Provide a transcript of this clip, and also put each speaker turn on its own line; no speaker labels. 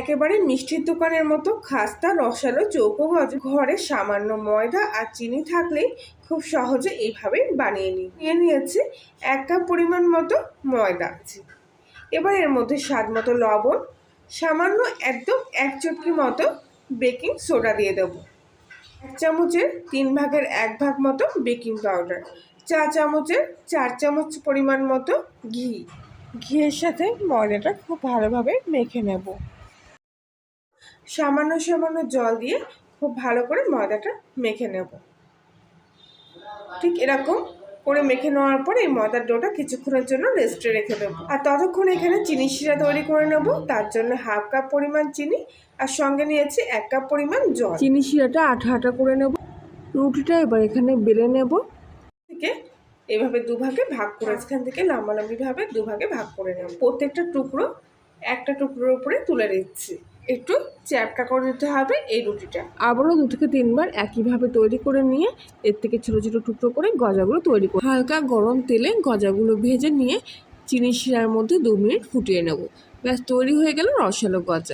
একেবারে মিষ্টির দোকানের মতো খাস্তা, রসালো চৌকো গজা ঘরে সামান্য ময়দা আর চিনি থাকলেই খুব সহজে এইভাবে বানিয়ে নিই নিয়ে নিয়েছি এক কাপ পরিমাণ মতো ময়দা। এবার এর মধ্যে স্বাদ মতো লবণ, সামান্য একদম এক চটকি মতো বেকিং সোডা দিয়ে দেবো। এক চামচের তিন ভাগের এক ভাগ মতো বেকিং পাউডার, চা চামচের চার চামচ পরিমাণ মতো ঘি। ঘিয়ের সাথে ময়দাটা খুব ভালোভাবে মেখে নেব। সামান্য সামান্য জল দিয়ে খুব ভালো করে ময়দাটা মেখে নেব। ঠিক এরকম করে মেখে নেওয়ার পর এই ময়দার ডোটা কিছুক্ষণের জন্য রেস্টে রেখে দেবো। আর ততক্ষণ এখানে চিনি শিরা তৈরি করে নেব তার জন্য হাফ কাপ পরিমাণ চিনি আর সঙ্গে নিয়েছি এক কাপ পরিমাণ জল।
চিনি শিরাটা আঠা আঠা করে নেব। রুটিটা এবার এখানে বেলে নেব।
থেকে এভাবে দুভাগে ভাগ করে এখান থেকে লম্বালম্বিভাবে দুভাগে ভাগ করে নেব। প্রত্যেকটা টুকরো একটা টুকরোর উপরে তুলে নিচ্ছি। একটু চ্যাপটা করে দিতে হবে এই রুটিটা।
আবারও দু থেকে তিনবার একইভাবে তৈরি করে নিয়ে এর থেকে ছোটো ছোটো টুকরো করে গজাগুলো তৈরি করে হালকা গরম তেলে গজাগুলো ভেজে নিয়ে চিনি শিরার মধ্যে দু মিনিট ফুটিয়ে নেব। ব্যাস, তৈরি হয়ে গেল রসালো গজা।